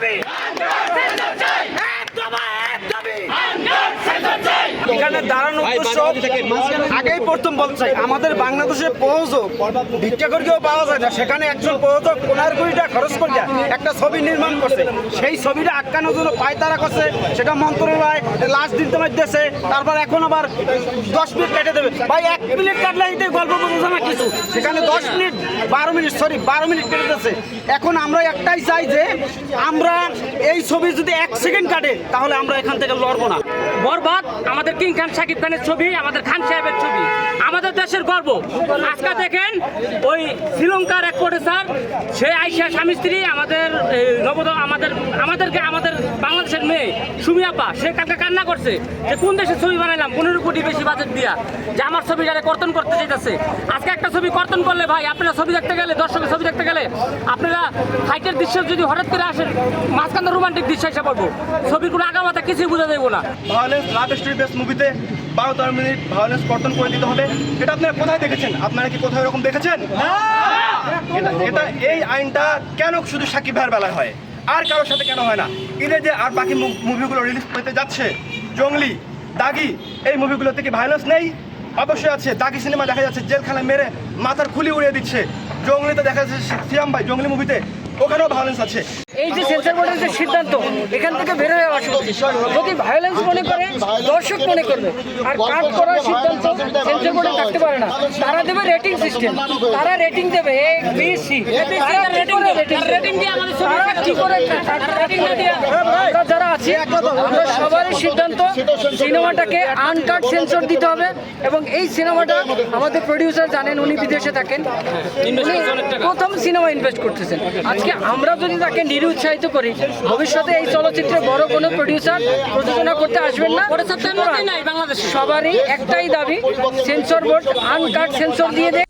দাবি এক দফা এক দাবি এখানে দাঁড়ানোর উদ্দেশ্য আগেই প্রথম বলতে চাই। আমাদের বাংলাদেশে প্রযোজক ভিক্ষা করে কেউ পাওয়া যায় না। সেখানে একজন প্রযোজক পনেরো কোটি টাকা খরচ করে একটা ছবি নির্মাণ করছে। সেই ছবিটা আটকানোর জন্য পায়তারা করছে। সেটা মন্ত্রণালয় লাস্ট দিতে দিতেছে তারপর এখন আবার দশ মিনিট কেটে দেবে। ভাই এক মিনিট কাটলে এতে গল্প বোঝা না কিছু। সেখানে দশ মিনিট বারো মিনিট সরি বারো মিনিট কেটে দিতেছে। এখন আমরা একটাই চাই যে আমরা এই ছবি যদি এক সেকেন্ড কাটে তাহলে আমরা এখান থেকে লড়বো না। বরবাদ আমাদের কিং খান সাকিব খানের ছবি আমাদের খান সাহেবের ছবি। দেশের গর্ব। আজকে দেখেন, ওই শ্রীলঙ্কার এক প্রডিউসার, সে আইসা স্বামী স্ত্রী, আমাদের নবদ, আমাদের, আমাদেরকে, আমাদের বাংলাদেশের মেয়ে সুমি আপা, সে কালকে কান্না করছে যে কোন দেশের ছবি বানাইলাম, পনেরো কোটি বেশি বাজেট দিয়া, যে আমার ছবি যারা কর্তন করতে চাইতেছে। আজকে একটা ছবি কর্তন করলে ভাই, আপনারা ছবি দেখতে গেলে, দর্শকের ছবি দেখতে গেলে, আপনারা হাইটের দৃশ্য যদি হঠাৎ করে আসেন, মাঝখানে রোমান্টিক দৃশ্য এসে পড়ব। ছবির কোনো আগামাতা কিছুই বোঝা যাইব না। মুভিতে বারো তেরো মিনিট ভায়োলেন্স কর্তন করে দিতে হবে। এটা আপনারা কোথায় দেখেছেন? আপনারা কি কোথাও এরকম দেখেছেন? এটা এটা এই আইনটা কেন শুধু সাকিব ভাইয়ের বেলায় হয়? আর কারোর সাথে কেন হয় না? ঈদে যে আর বাকি মুভিগুলো রিলিজ পেতে যাচ্ছে জঙ্গলি দাগি এই মুভিগুলোতে কি ভায়োলেন্স নেই। অবশ্যই আছে দাগি সিনেমা দেখা যাচ্ছে জেলখানায় মেরে মাথার খুলি উড়িয়ে দিচ্ছে। জঙ্গলিতে দেখা যাচ্ছে সিয়াম ভাই জঙ্গলি মুভিতে ওখানেও ভায়োলেন্স আছে। এই যে সেন্সর বোর্ডের যে সিদ্ধান্ত এখান থেকে বের হয়ে আসা উচিত। যদি ভায়োলেন্স মনে করে দর্শক মনে করবে। আর কাট করার সিদ্ধান্ত সেন্সর বোর্ডে থাকতে পারে না। তারা দেবে রেটিং সিস্টেম তারা রেটিং দেবে এ বি সি যারা আছি আমরা সবারই সিদ্ধান্ত সিনেমাটাকে আনকাট সেন্সর দিতে হবে। এবং এই সিনেমাটা আমাদের প্রডিউসার জানেন উনি বিদেশে থাকেন। প্রথম সিনেমা ইনভেস্ট করতেছেন। আজকে আমরা যদি তাকে নিরুৎসাহিত করি। ভবিষ্যতে এই চলচ্চিত্রে বড় কোনো প্রডিউসার প্রযোজনা করতে আসবেন না। সবারই একটাই দাবি সেন্সর বোর্ড আনকাট সেন্সর দিয়ে দেয়।